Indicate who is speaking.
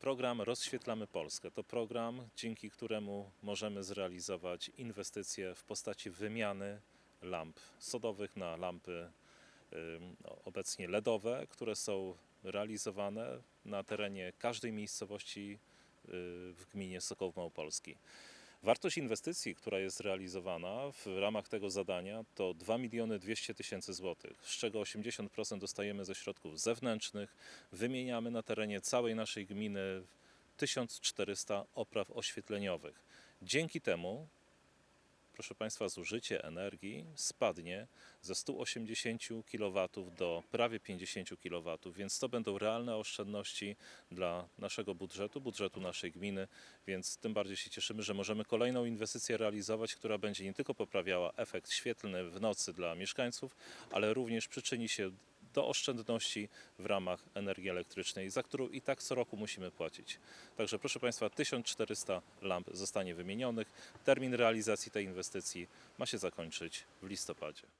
Speaker 1: Program Rozświetlamy Polskę to program, dzięki któremu możemy zrealizować inwestycje w postaci wymiany lamp sodowych na lampy obecnie LEDowe, które są realizowane na terenie każdej miejscowości y, w gminie Sokołów Małopolski. Wartość inwestycji, która jest realizowana w ramach tego zadania to 2 miliony 200 tysięcy złotych, z czego 80% dostajemy ze środków zewnętrznych. Wymieniamy na terenie całej naszej gminy 1400 opraw oświetleniowych. Dzięki temu, proszę Państwa, zużycie energii spadnie ze 180 kW do prawie 50 kW, więc to będą realne oszczędności dla naszego budżetu, budżetu naszej gminy, więc tym bardziej się cieszymy, że możemy kolejną inwestycję realizować, która będzie nie tylko poprawiała efekt świetlny w nocy dla mieszkańców, ale również przyczyni się do oszczędności w ramach energii elektrycznej, za którą i tak co roku musimy płacić. Także proszę Państwa, 1400 lamp zostanie wymienionych. Termin realizacji tej inwestycji ma się zakończyć w listopadzie.